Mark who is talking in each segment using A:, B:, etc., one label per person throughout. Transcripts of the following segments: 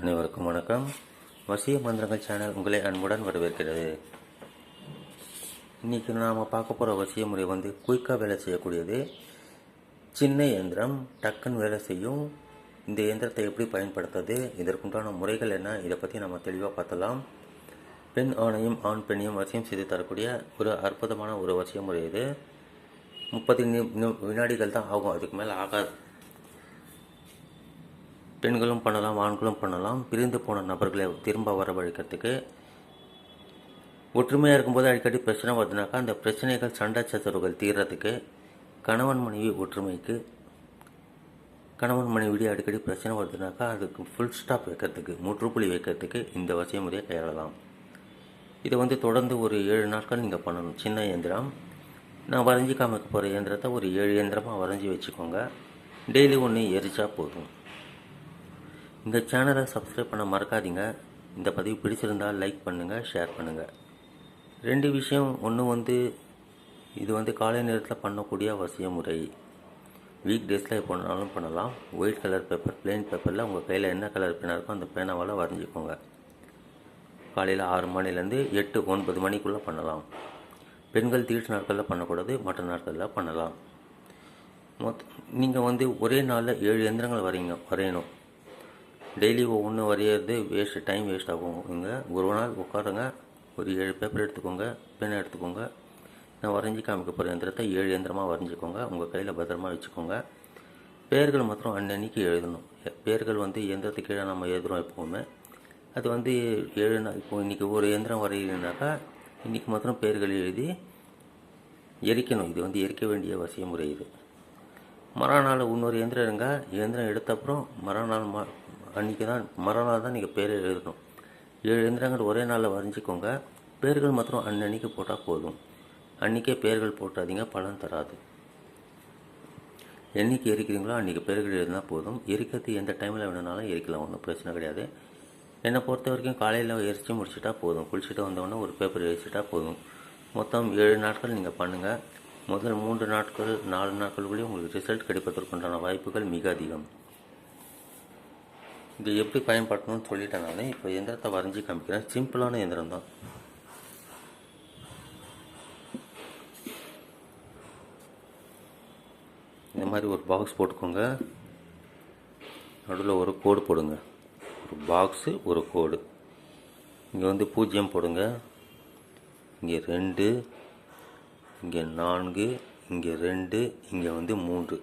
A: அனைவருக்கும் வணக்கம். வசிய மந்திரங்கள் சேனல் உங்களை அன்புடன் வரவேற்கிறது. இன்றைக்கி நாம் பார்க்க போகிற வசிய முறை வந்து குயிக்காக வேலை செய்யக்கூடியது. சின்ன இயந்திரம் டக்குன்னு வேலை செய்யும். இந்த இயந்திரத்தை எப்படி பயன்படுத்துறது? இதற்குண்டான முறைகள் என்ன? இதை பற்றி நம்ம தெளிவாக பார்த்தலாம் பெண் ஆணையும் ஆண் பெண்ணையும் வசியம் செய்து தரக்கூடிய ஒரு அற்புதமான ஒரு வசிய முறை இது. முப்பது வினாடிகள் தான் ஆகும். அதுக்கு மேலே ஆகாது. பெண்களும் பண்ணலாம் ஆண்களும் பண்ணலாம். பிரிந்து போன நபர்களை திரும்ப வரவழைக்கிறதுக்கு ஒற்றுமையாக இருக்கும்போது அடிக்கடி பிரச்சனை வருதுனாக்கா அந்த பிரச்சனைகள் சண்டை சச்சரவுகள் தீர்றதுக்கு கணவன் மனைவி ஒற்றுமைக்கு கணவன் மனைவி அடிக்கடி பிரச்சனை வருதுனாக்கா அதுக்கு ஃபுல் ஸ்டாப் வைக்கிறதுக்கு முற்றுப்புள்ளி வைக்கிறதுக்கு இந்த வசதி முறையை கையாளலாம். இதை வந்து தொடர்ந்து ஒரு ஏழு நாட்கள் நீங்கள் பண்ணணும். சின்ன இயந்திரம். நான் வரைஞ்சி காமிக்க போகிற இயந்திரத்தை ஒரு ஏழு இயந்திரமாக வரைஞ்சி வச்சுக்கோங்க. டெய்லி ஒன்று எரிச்சா போதும். இந்த சேனலை சப்ஸ்கிரைப் பண்ண மறக்காதீங்க. இந்த பதிவு பிடிச்சிருந்தால் லைக் பண்ணுங்கள் ஷேர் பண்ணுங்கள் ரெண்டு விஷயம் ஒன்று வந்து இது வந்து காலை நேரத்தில் பண்ணக்கூடிய அவசிய முறை வீக் டேஸில் எப்போனாலும் பண்ணலாம். ஒயிட் கலர் பேப்பர் பிளெயின் பேப்பரில் உங்கள் கையில் என்ன கலர் பேனா இருக்கோ அந்த பேனாவால் வரைஞ்சிக்கோங்க. காலையில் ஆறு மணிலேருந்து எட்டு ஒன்பது மணிக்குள்ளே பண்ணலாம். பெண்கள் தீட்டு நாட்களில் பண்ணக்கூடாது மற்ற நாட்களில் பண்ணலாம். மொத்த நீங்கள் வந்து ஒரே நாளில் ஏழு எந்திரங்கள் வரைங்க வரையணும். டெய்லி ஒவ்வொன்று வரையிறது வேஸ்ட் டைம் வேஸ்ட் ஆகும். இங்கே ஒரு நாள் உட்காருங்க ஒரு ஏழு பேப்பர் எடுத்துக்கோங்க பேனை எடுத்துக்கோங்க. நான் வரைஞ்சி காமிக்க போகிற எந்திரத்தை ஏழு எந்திரமாக வரைஞ்சிக்கோங்க. உங்கள் கையில் பத்திரமா வச்சுக்கோங்க. பேர்கள் மாத்திரம் அன்னன்னைக்கு எழுதணும். எ- பேர்கள் வந்து எந்திரத்துக்கு கீழே நம்ம எழுதுகிறோம் எப்போவுமே. அது வந்து ஏழு நாள் இப்போ இன்றைக்கி ஒரு எந்திரம் வரையினாக்கா இன்றைக்கி மாத்திரம் பேர்கள் எழுதி எரிக்கணும். இது வந்து எரிக்க வேண்டிய வசிய முறை இது. மறுநாள் இன்னொரு இயந்திரம் இருங்க இயந்திரம் எடுத்த அப்புறம் மறுநாள் ம அன்றைக்கி தான் மறுநாள் தான் நீங்கள் பேர் எழுதணும். ஏழு எந்திரங்கள் ஒரே நாளில் வரைஞ்சிக்கோங்க பேர்கள் மாத்திரம் அன்னன்னைக்கு போட்டால் போதும். அன்றைக்கே பேர்கள் போட்டாதீங்க பலன் தராது. என்னைக்கு எரிக்கிறீங்களோ அன்றைக்கி பேர்கள் எழுதினா போதும். எரிக்கிறது எந்த டைமில் வேணும்னாலும் எரிக்கலாம் ஒன்றும் பிரச்சனை கிடையாது. என்னை பொறுத்த வரைக்கும் காலையில் எரிச்சு முடிச்சிட்டா போதும். குளிச்சுட்டு வந்தோடனே ஒரு பேப்பர் எரிச்சிட்டா போதும். மொத்தம் ஏழு நாட்கள் நீங்கள் பண்ணுங்கள் முதல் மூன்று நாட்கள் நாலு நாட்களுக்குள்ளேயே உங்களுக்கு ரிசல்ட் கிடைப்பதற்குண்டான வாய்ப்புகள் மிக அதிகம். இது எப்படி பயன்படுத்தணும்னு சொல்லிட்டேன் நான். இப்போ எந்திரத்தை வரைஞ்சி காமிக்கிறேன். சிம்பிளான எந்திரம் தான். இந்த மாதிரி ஒரு பாக்ஸ் போட்டுக்கோங்க. நடுவில் ஒரு கோடு போடுங்க. ஒரு பாக்ஸு ஒரு கோடு. இங்கே வந்து பூஜ்ஜியம் போடுங்க. இங்கே ரெண்டு இங்கே நான்கு இங்கே ரெண்டு இங்கே வந்து மூன்று.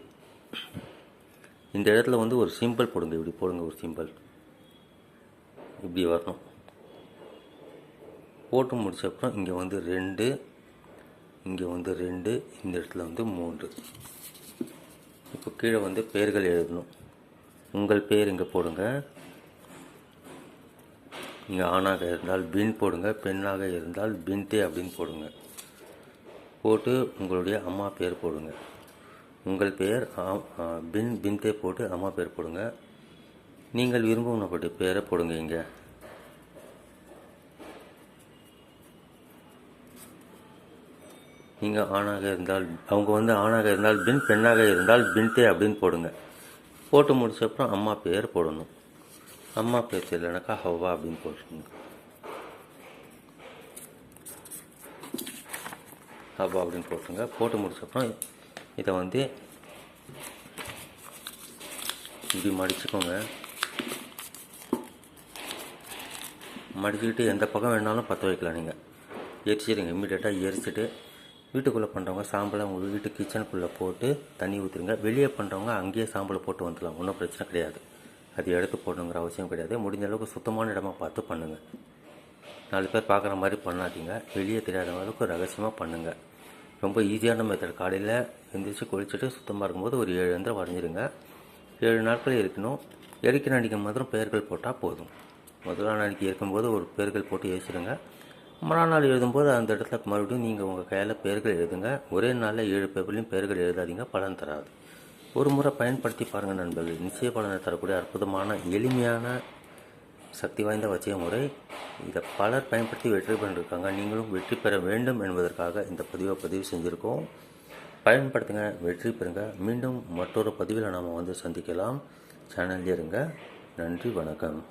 A: இந்த இடத்துல வந்து ஒரு சிம்பிள் போடுங்க இப்படி போடுங்க ஒரு சிம்பிள் இப்படி வரணும். போட்டு முடிச்ச அப்புறம் இங்கே வந்து ரெண்டு இங்கே வந்து ரெண்டு இந்த இடத்துல வந்து மூன்று. இப்போ கீழே வந்து பெயர்கள் எழுதணும். உங்கள் பேர் இங்கே போடுங்க. நீங்கள் ஆணாக இருந்தால் பின் போடுங்க பெண்ணாக இருந்தால் பின்தே அப்படின்னு போடுங்க. போட்டு உங்களுடைய அம்மா பேர் போடுங்க. உங்கள் பெயர் ஆ- பின் பின்தே போட்டு அம்மா பேர் போடுங்க. நீங்கள் விரும்பும் நபருடைய பேரை போடுங்க இங்கே. நீங்கள் ஆணாக இருந்தால் அவங்க வந்து ஆணாக இருந்தால் பின் பெண்ணாக இருந்தால் பின்தே அப்படின்னு போடுங்க. போட்டு முடிச்சப்புறம் அம்மா பேர் போடணும். அம்மா பேர் தெரியலனாக்கா ஹவ்வா அப்படின்னு போட்டுருங்க ஹவ்வா அப்படின்னு போட்டுருங்க போட்டு முடிச்சப்புறம் இதை வந்து இப்படி மடிச்சுக்கோங்க. மடிச்சுக்கிட்டு எந்த பக்கம் வேணாலும் பற்ற வைக்கலாம் நீங்கள் எரிச்சிடுங்க இம்மிடியட்டாக எரிச்சிட்டு வீட்டுக்குள்ளே பண்ணுறவங்க சாம்பலை உங்கள் வீட்டு கிச்சனுக்குள்ளே போட்டு தண்ணி ஊற்றுருங்க வெளியே பண்ணுறவங்க அங்கேயே சாம்பலை போட்டு வந்துடலாம். ஒன்றும் பிரச்சனை கிடையாது. அது எடுத்து போடணுங்கிற அவசியம் கிடையாது. முடிஞ்ச அளவுக்கு சுத்தமான இடமா பார்த்து பண்ணுங்கள் நாலு பேர் பார்க்குற மாதிரி பண்ணாதீங்க. வெளியே தெரியாத அளவுக்கு ரகசியமாக பண்ணுங்கள் ரொம்ப ஈஸியான மெத்தட் காலையில் எந்திரிச்சு குளிச்சுட்டு சுத்தமாக இருக்கும்போது ஒரு ஏழு எந்திரம் வரைஞ்சிருங்க. ஏழு நாட்கள் இருக்கணும் எரிக்கிற அன்றைக்கி மாத்திரம் பெயர்கள் போட்டால் போதும். முதல் நாள் அன்றைக்கி இருக்கும்போது ஒரு பெயர்கள் போட்டு ஏசிடுங்க. மறுநாள் எழுதும்போது அந்த இடத்துல மறுபடியும் நீங்கள் உங்கள் கையில் பெயர்கள் எழுதுங்க. ஒரே நாளில் ஏழு பேப்பர்லையும் பெயர்கள் எழுதாதீங்க பலன் தராது. ஒரு முறை பயன்படுத்தி பாருங்கள் நண்பர்கள். நிச்சய பலனை தரக்கூடிய அற்புதமான எளிமையான சக்தி வாய்ந்த வச்சிய முறை. இதை பலர் பயன்படுத்தி வெற்றி பெற்றிருக்காங்க. நீங்களும் வெற்றி பெற வேண்டும் என்பதற்காக இந்த பதிவை பதிவு செஞ்சுருக்கோம். பயன்படுத்துங்க வெற்றி பெறுங்க. மீண்டும் மற்றொரு பதிவில் நாம் வந்து சந்திக்கலாம். சேனல் இருங்க. நன்றி வணக்கம்.